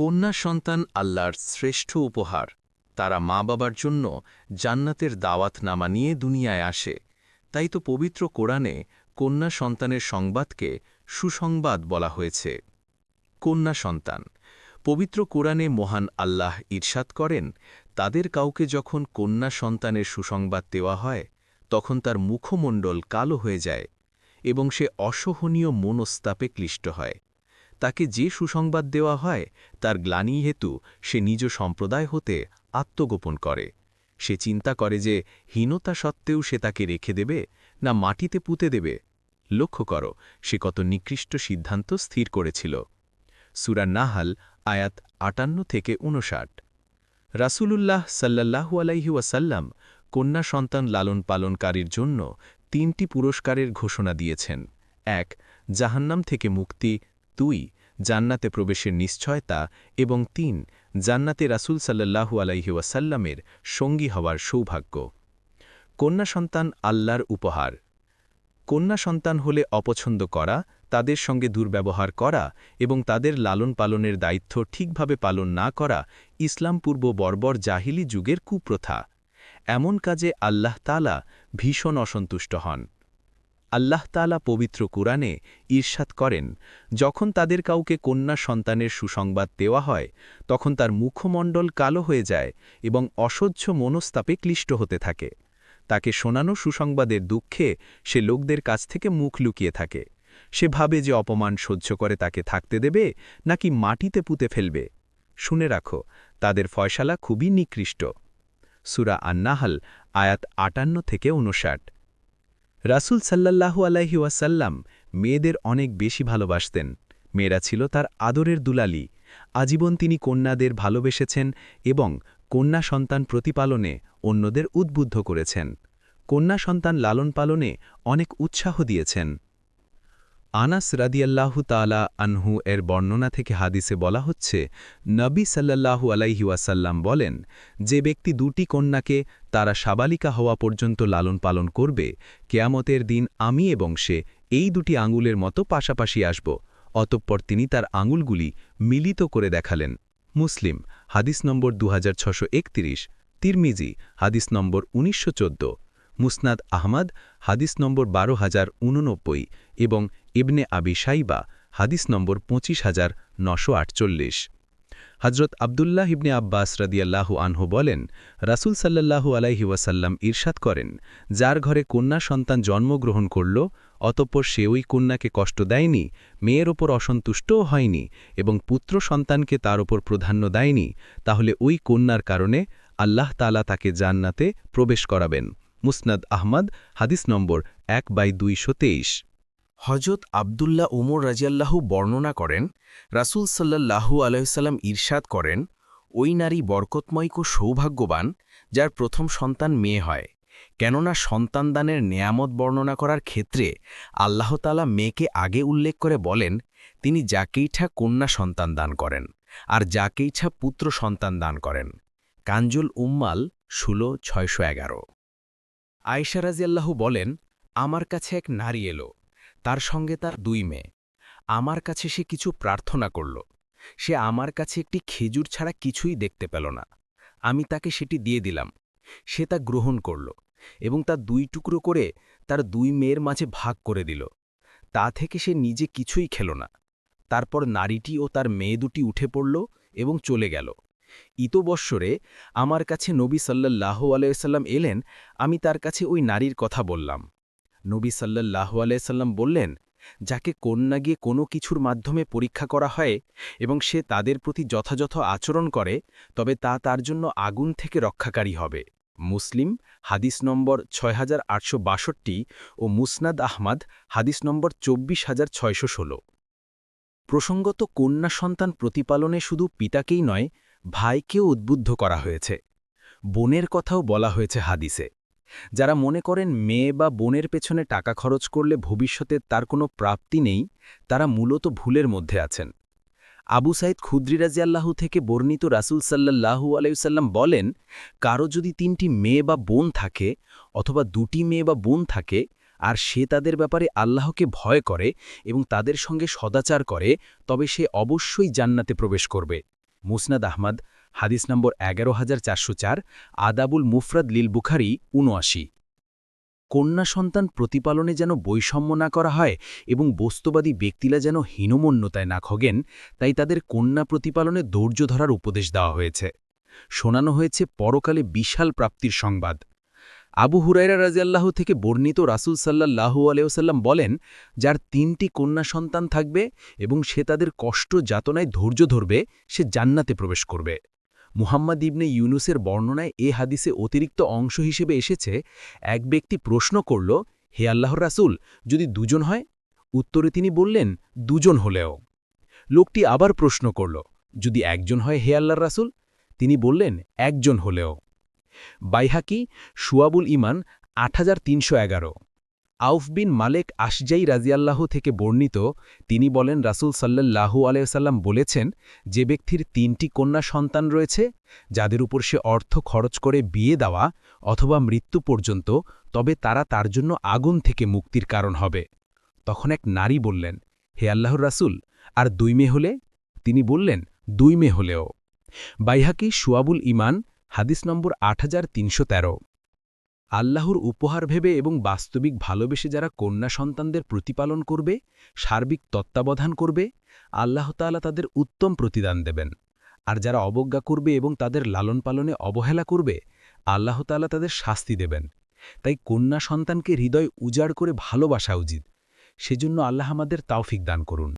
কন্যা সন্তান আল্লাহর শ্রেষ্ঠ উপহার। তারা মা বাবার জন্য জান্নাতের দাওয়াতনামা নিয়ে দুনিয়ায় আসে। তাই তো পবিত্র কোরআনে কন্যা সন্তানের সংবাদকে সুসংবাদ বলা হয়েছে। কন্যা সন্তান, পবিত্র কোরআনে মহান আল্লাহ ঈর্ষাদ করেন, তাদের কাউকে যখন কন্যা সন্তানের সুসংবাদ দেওয়া হয়, তখন তার মুখমণ্ডল কালো হয়ে যায় এবং সে অসহনীয় মনস্তাপে ক্লিষ্ট হয়। তাকে যে সুসংবাদ দেওয়া হয়, তার গ্লানি হেতু সে নিজ সম্প্রদায় হতে আত্মগোপন করে। সে চিন্তা করে যে হীনতা সত্ত্বেও সে তাকে রেখে দেবে, না মাটিতে পুঁতে দেবে। লক্ষ্য করো, সে কত নিকৃষ্ট সিদ্ধান্ত স্থির করেছিল। সুরা নাহাল, আয়াত আটান্ন থেকে উনষাট রাসূলুল্লাহ সাল্লাল্লাহু আলাইহি ওয়াসাল্লাম কন্যা সন্তান লালন পালনকারীর জন্য তিনটি পুরস্কারের ঘোষণা দিয়েছেন। এক, জাহান্নাম থেকে মুক্তি। দুই, জান্নাতে প্রবেশের নিশ্চয়তা এবং তিন, জান্নাতে রাসূল সাল্লাল্লাহু আলাইহি ওয়াসাল্লামের সঙ্গী হওয়ার সৌভাগ্য। কন্যা সন্তান আল্লাহর উপহার। কন্যা সন্তান হলে অপছন্দ করা, তাদের সঙ্গে দুর্ব্যবহার করা এবং তাদের লালন পালনের দায়িত্ব ঠিকভাবে পালন না করা ইসলাম পূর্ব বর্বর জাহিলি যুগের কুপ্রথা। এমন কাজে আল্লাহ তালা ভীষণ অসন্তুষ্ট হন। আল্লাহ তালা পবিত্র কুরআনে ঈর্ষাদ করেন, যখন তাদের কাউকে কন্যা সন্তানের সুসংবাদ দেওয়া হয়, তখন তার মুখমণ্ডল কালো হয়ে যায় এবং অসহ্য মনস্তাপে ক্লিষ্ট হতে থাকে। তাকে শোনানো সুসংবাদের দুঃখে সে লোকদের কাছ থেকে মুখ লুকিয়ে থাকে। সে ভাবে যে অপমান সহ্য করে তাকে থাকতে দেবে, নাকি মাটিতে পুঁতে ফেলবে। শুনে রাখো, তাদের ফয়সালা খুবই নিকৃষ্ট। সুরা আন্নাহাল, আয়াত আটান্ন থেকে উনষাট রাসুল সাল্লাহু আলাহি ওয়াসাল্লাম মেয়েদের অনেক বেশি ভালোবাসতেন। মেয়েরা ছিল তার আদরের দুলালি। আজীবন তিনি কন্যাদের ভালোবেসেছেন এবং কন্যা সন্তান প্রতিপালনে অন্যদের উদ্বুদ্ধ করেছেন। কন্যা সন্তান লালন পালনে অনেক উৎসাহ দিয়েছেন। আনাস রাদিয়াল্লাহু তালা আনহু এর বর্ণনা থেকে হাদিসে বলা হচ্ছে, নবী সাল্লাল্লাহু আলাইহি ওয়াসাল্লাম বলেন, যে ব্যক্তি দুটি কন্যাকে তারা সাবালিকা হওয়া পর্যন্ত লালন পালন করবে, কেয়ামতের দিন আমি এবং সে এই দুটি আঙুলের মতো পাশাপাশি আসব, অতঃপর তিনি তার আঙুলগুলি মিলিত করে দেখালেন। মুসলিম, হাদিস নম্বর দু তিরমিজি, হাদিস নম্বর উনিশশো চোদ্দ। মুসনাদ আহমদ, হাদিস নম্বর বারো হাজার উননব্বই এবং ইবনে আবি সাইবা হাদিস নম্বর পঁচিশ হাজার নশো আটচল্লিশ। হজরত আবদুল্লাহ ইবনে আব্বাস রদিয়াল্লাহু আনহু বলেন, রাসুল সাল্লাল্লাহু আলাইহি ওয়াসাল্লাম ঈর্ষাদ করেন, যার ঘরে কন্যা সন্তান জন্মগ্রহণ করল, অতঃপর সে ওই কন্যাকে কষ্ট দেয়নি, মেয়ের ওপর অসন্তুষ্টও হয়নি এবং পুত্র সন্তানকে তার ওপর প্রাধান্য দেয়নি, তাহলে ওই কন্যার কারণে আল্লাহ তালা তাকে জান্নাতে প্রবেশ করাবেন। মুসনাদ আহমদ, হাদিস নম্বর এক বাই দুইশো তেইশ। হজরত আবদুল্লাহ উমর রাজিয়াল্লাহু বর্ণনা করেন, রাসুল সাল্লাল্লাহু আলহিসাল্লাম ঈর্ষাদ করেন, ওই নারী বরকতময়ক সৌভাগ্যবান যার প্রথম সন্তান মেয়ে হয়। কেননা সন্তানদানের নেয়ামত বর্ণনা করার ক্ষেত্রে আল্লাহতালা মেয়েকে আগে উল্লেখ করে বলেন, তিনি যাকে ইচ্ছা কন্যা সন্তান দান করেন আর যাকে ইচ্ছা পুত্র সন্তান দান করেন। কাঞ্জুল উম্মাল ষোলো, ছয়শো এগারো। আয়সারাজিয়াল্লাহু বলেন, আমার কাছে এক নারী এলো। তার সঙ্গে তার দুই মেয়ে। আমার কাছে সে কিছু প্রার্থনা করল। সে আমার কাছে একটি খেজুর ছাড়া কিছুই দেখতে পেল না। আমি তাকে সেটি দিয়ে দিলাম। সে তা গ্রহণ করল এবং তা দুই টুকরো করে তার দুই মেয়ের মাঝে ভাগ করে দিল। তা থেকে সে নিজে কিছুই খেল না। তারপর নারীটি ও তার মেয়ে দুটি উঠে পড়ল এবং চলে গেল। ইতবৎসরে আমার কাছে নবী সাল্লাহ আলাইসাল্লাম এলেন, আমি তার কাছে ওই নারীর কথা বললাম। নবী সাল্লাহ আলাইসাল্লাম বললেন, যাকে কন্যা গিয়ে কোনো কিছুর মাধ্যমে পরীক্ষা করা হয় এবং সে তাদের প্রতি যথাযথ আচরণ করে, তবে তা তার জন্য আগুন থেকে রক্ষাকারী হবে। মুসলিম, হাদিস নম্বর ছয় হাজার আটশো বাষট্টি ও মুসনাদ আহমাদ, হাদিস নম্বর চব্বিশ হাজার প্রসঙ্গত কন্যা সন্তান প্রতিপালনে শুধু পিতাকেই নয় ভাইকেও উদ্বুদ্ধ করা হয়েছে। বোনের কথাও বলা হয়েছে হাদিসে। যারা মনে করেন মেয়ে বা বোনের পেছনে টাকা খরচ করলে ভবিষ্যতে তার কোনো প্রাপ্তি নেই, তারা মূলত ভুলের মধ্যে আছেন। আবু সাইদ খুদ্রিরাজিয়াল্লাহু থেকে বর্ণিত রাসুল সাল্লাহু আলাইসাল্লাম বলেন, কারও যদি তিনটি মেয়ে বা বোন থাকে অথবা দুটি মেয়ে বা বোন থাকে, আর সে তাদের ব্যাপারে আল্লাহকে ভয় করে এবং তাদের সঙ্গে সদাচার করে, তবে সে অবশ্যই জান্নাতে প্রবেশ করবে। মুসনাদ আহমদ, হাদিস নম্বর এগারো হাজার চারশো চার, আদাবুল মুফরাদ লীল বুখারি উনআশি কন্যা সন্তান প্রতিপালনে যেন বৈষম্য না করা হয় এবং বস্তুবাদী ব্যক্তিরা যেন হীনমন্যতায় না খগেন, তাই তাদের কন্যা প্রতিপালনে ধৈর্য ধরার উপদেশ দেওয়া হয়েছে। শোনানো হয়েছে পরকালে বিশাল প্রাপ্তির সংবাদ। আবু হুরাইরা রাজিয়াল্লাহ থেকে বর্ণিত রাসুল সাল্লাহু আলাইসাল্লাম বলেন, যার তিনটি কন্যা সন্তান থাকবে এবং সে তাদের কষ্ট যাতনায় ধৈর্য ধরবে, সে জান্নাতে প্রবেশ করবে। মুহাম্মদ ইবনে ইউনুসের বর্ণনায় এ হাদিসে অতিরিক্ত অংশ হিসেবে এসেছে, এক ব্যক্তি প্রশ্ন করল, হে আল্লাহর রাসুল, যদি দুজন হয়? উত্তরে তিনি বললেন, দুজন হলেও। লোকটি আবার প্রশ্ন করল, যদি একজন হয় হে আল্লাহর রাসুল? তিনি বললেন, একজন হলেও। বাইহাকি সুয়াবুল ইমান, আট হাজার তিনশো এগারো। আউফ বিন মালেক আশজাই রাজিয়াল্লাহ থেকে বর্ণিত, তিনি বলেন, রাসুল সাল্লাল্লাহু আলাইসাল্লাম বলেছেন, যে ব্যক্তির তিনটি কন্যা সন্তান রয়েছে, যাদের উপর সে অর্থ খরচ করে বিয়ে দেওয়া অথবা মৃত্যু পর্যন্ত, তবে তারা তার জন্য আগুন থেকে মুক্তির কারণ হবে। তখন এক নারী বললেন, হে আল্লাহর রাসুল, আর দুই মেয়ে হলে? তিনি বললেন, দুই মেয়ে হলেও। বাইহাকি সুয়াবুল ইমান হাদিস নম্বর আট হাজার তিনশো তেরো। আল্লাহর উপহার ভেবে এবং বাস্তবিক ভালোবেসে যারা কন্যা সন্তানদের প্রতিপালন করবে, সার্বিক তত্ত্বাবধান করবে, আল্লাহ তাআলা তাদের উত্তম প্রতিদান দেবেন। আর যারা অবজ্ঞা করবে এবং তাদের লালন পালনে অবহেলা করবে, আল্লাহ তাআলা তাদের শাস্তি দেবেন। তাই কন্যা সন্তানকে হৃদয় উজাড় করে ভালোবাসা উচিত। সেজন্য আল্লাহ আমাদের তাওফিক দান করুন।